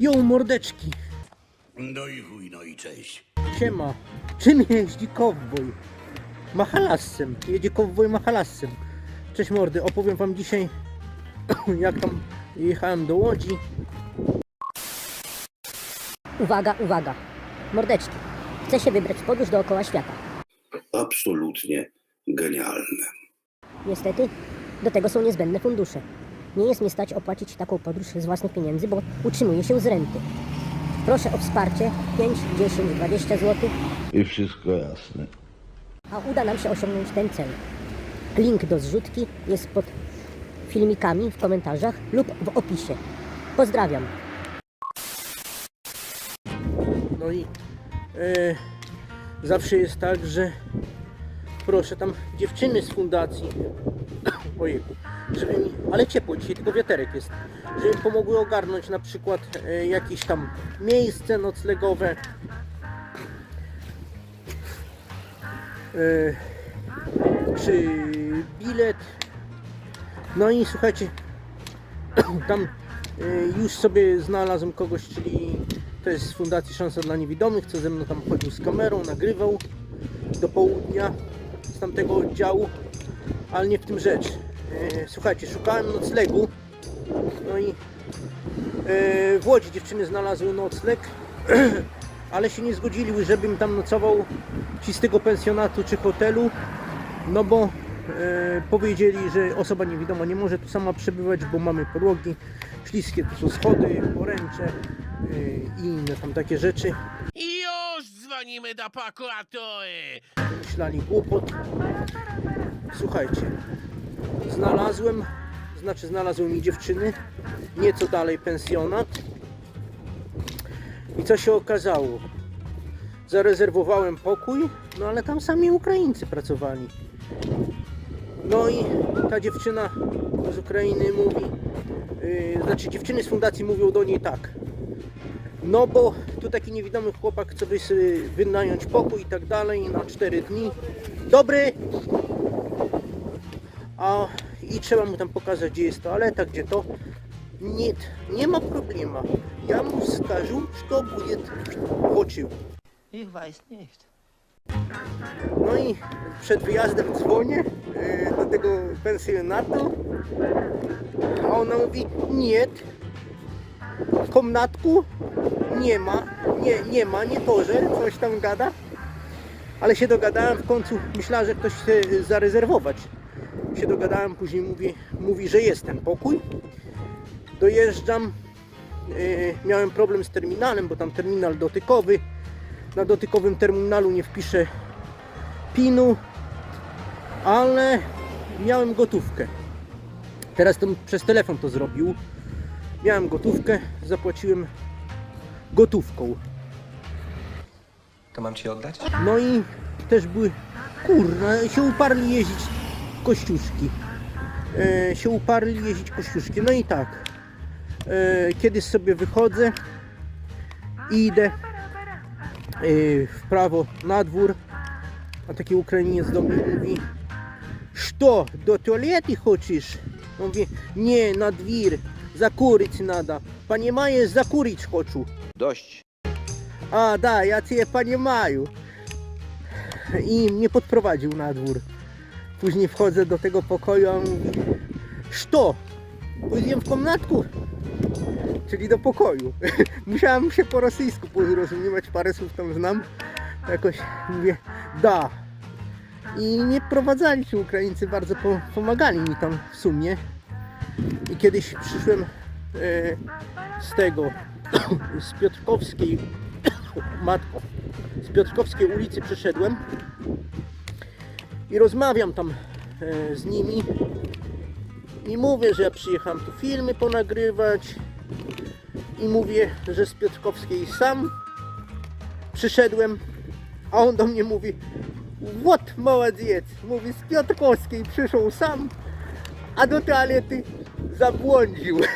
Jo, mordeczki. No i chuj, no i cześć. Siema. Czym jeździ kowboj? Machalassem. Jedzie kowboj machalassem. Cześć mordy, opowiem wam dzisiaj jak tam jechałem do Łodzi. Uwaga, uwaga. Mordeczki. Chcę się wybrać w podróż dookoła świata. Absolutnie genialne. Niestety, do tego są niezbędne fundusze. Nie jest mnie stać opłacić taką podróż z własnych pieniędzy, bo utrzymuję się z renty. Proszę o wsparcie 5, 10, 20 zł, I wszystko jasne. a uda nam się osiągnąć ten cel. Link do zrzutki jest pod filmikami w komentarzach lub w opisie. Pozdrawiam. No i e, zawsze jest tak, że proszę tam dziewczyny z fundacji, ojejku, żeby mi, ale ciepło dzisiaj, tylko wiaterek jest, żeby pomogły ogarnąć na przykład e, jakieś tam miejsce noclegowe, e, czy bilet. No i słuchajcie, tam e, już sobie znalazłem kogoś, czyli to jest z Fundacji Szansa dla Niewidomych, co ze mną tam chodził z kamerą, nagrywał do południa tamtego oddziału, ale nie w tym rzecz. E, Słuchajcie, szukałem noclegu, no i e, w Łodzi dziewczyny znalazły nocleg, ale się nie zgodzili, żebym tam nocował ci z tego pensjonatu czy hotelu, no bo e, powiedzieli, że osoba niewidoma nie może tu sama przebywać, bo mamy podłogi śliskie, tu są schody, poręcze i inne tam takie rzeczy. Dzwonimy do prokuratury. Myślali głupot. Słuchajcie, znalazłem, znaczy znalazłem mi dziewczyny, nieco dalej pensjonat. I co się okazało? Zarezerwowałem pokój, no ale tam sami Ukraińcy pracowali. No i ta dziewczyna z Ukrainy mówi, yy, znaczy dziewczyny z fundacji mówią do niej tak. No bo tu taki niewidomy chłopak chce by sobie wynająć pokój i tak dalej na 4 dni. Dobry! A i trzeba mu tam pokazać gdzie jest toaleta, gdzie to. Nie, nie ma problemu. Ja mu скажу, что будет хочет. Ich weiß nicht. No i przed wyjazdem dzwonię yy, do tego pensjonatu, a ona mówi, nie, komnatku nie ma, nie, nie ma, nie to, że coś tam gada, ale się dogadałem w końcu, myślałem, że ktoś chce zarezerwować. Się dogadałem, później mówi, mówi że jest ten pokój. Dojeżdżam, yy, miałem problem z terminalem, bo tam terminal dotykowy, na dotykowym terminalu nie wpiszę pinu, ale miałem gotówkę. Teraz to przez telefon to zrobił. Miałem gotówkę, zapłaciłem gotówką. To mam ci oddać? No i też były, kurna, się uparli jeździć kościuszki. E, się uparli jeździć kościuszki. No i tak, e, kiedyś sobie wychodzę i idę e, w prawo na dwór, a taki Ukrainiec do mnie mówi Что, до туалеты хочешь? Он говорит, не, на дверь, закурить надо. Понимаешь, закурить хочу. Dość. A, da, ja cię понимаю. I mnie podprowadził na dwór. Później wchodzę do tego pokoju, a on mówi, Что? Pójdziemy w komnatku? Czyli do pokoju. Musiałem się po rosyjsku porozumiewać, parę słów tam znam. Jakoś mówię, da. I nie prowadzali ci Ukraińcy, bardzo po, pomagali mi tam w sumie. I kiedyś przyszłem e, z tego, z Piotrkowskiej, matko, z Piotrkowskiej ulicy przyszedłem i rozmawiam tam e, z nimi i mówię, że ja przyjechałem tu filmy ponagrywać i mówię, że z Piotrkowskiej sam przyszedłem, a on do mnie mówi What, małodziec, mówi z Piotrkowskiej przyszedł sam, a do toalety zabłądził.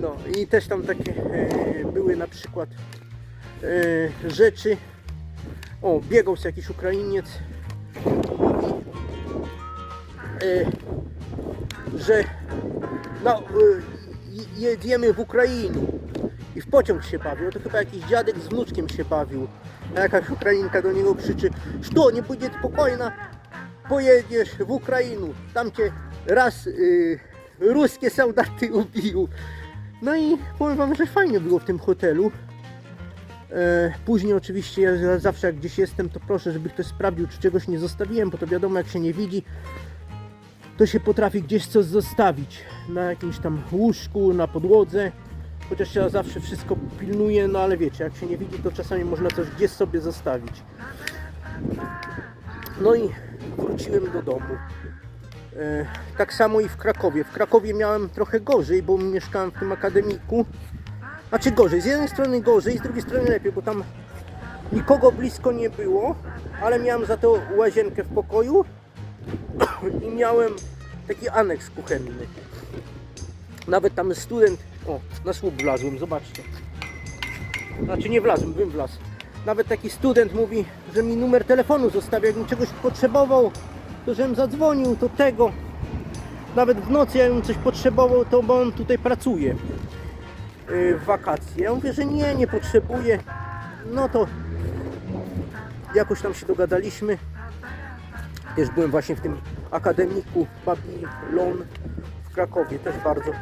No i też tam takie e, były na przykład e, rzeczy. O, biegał się jakiś Ukrainiec e, że no, e, jedziemy w Ukrainie i w pociąg się bawił. To chyba jakiś dziadek z wnuczkiem się bawił. A jakaś Ukrainka do niego krzyczy, że nie pójdzie spokojna, pojedziesz w Ukrainę, tam cię raz... Y, ruskie soldaty ubiją. No i powiem wam, że fajnie było w tym hotelu. E, Później oczywiście ja za- zawsze jak gdzieś jestem, to proszę, żeby ktoś sprawdził, czy czegoś nie zostawiłem, bo to wiadomo, jak się nie widzi, to się potrafi gdzieś coś zostawić. Na jakimś tam łóżku, na podłodze. Chociaż ja zawsze wszystko pilnuję, no ale wiecie, jak się nie widzi, to czasami można coś gdzieś sobie zostawić. No i wróciłem do domu. E, Tak samo i w Krakowie. W Krakowie miałem trochę gorzej, bo mieszkałem w tym akademiku. Znaczy gorzej, z jednej strony gorzej, z drugiej strony lepiej, bo tam nikogo blisko nie było, ale miałem za to łazienkę w pokoju i miałem taki aneks kuchenny. Nawet tam student, o, na słup wlazłem, zobaczcie. Znaczy nie wlazłem, bym wlazł. Nawet taki student mówi, że mi numer telefonu zostawia, jakbym czegoś potrzebował, to żebym zadzwonił, to tego. Nawet w nocy, jakbym coś potrzebował, to bo on tutaj pracuje yy, w wakacje. Ja mówię, że nie, nie potrzebuję. No to jakoś tam się dogadaliśmy. Też byłem właśnie w tym akademiku Babylon w Krakowie. Też bardzo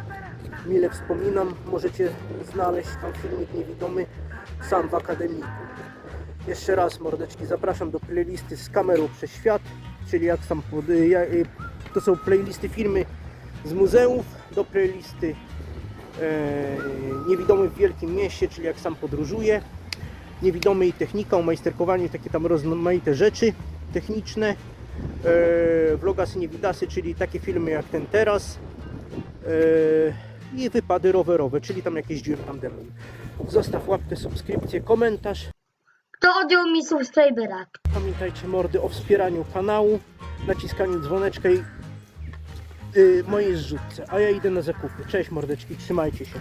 mile wspominam. Możecie znaleźć tam filmik niewidomy sam w akademiku. Jeszcze raz mordeczki zapraszam do playlisty z kamerą przez świat, czyli jak ja, y, to są playlisty filmy z muzeów do playlisty e, niewidomy w wielkim mieście, czyli jak sam podróżuję. Niewidomy i technika, umajsterkowanie, takie tam rozmaite rzeczy techniczne. E, vlogasy, niewidasy, czyli takie filmy jak ten teraz. E, I wypady rowerowe, czyli tam jakieś dziury tandemem. Zostaw łapkę, subskrypcję, komentarz. Kto odjął mi subskrybera? Pamiętajcie mordy o wspieraniu kanału, naciskaniu dzwoneczka i yy, mojej zrzutce. A ja idę na zakupy. Cześć mordeczki, trzymajcie się.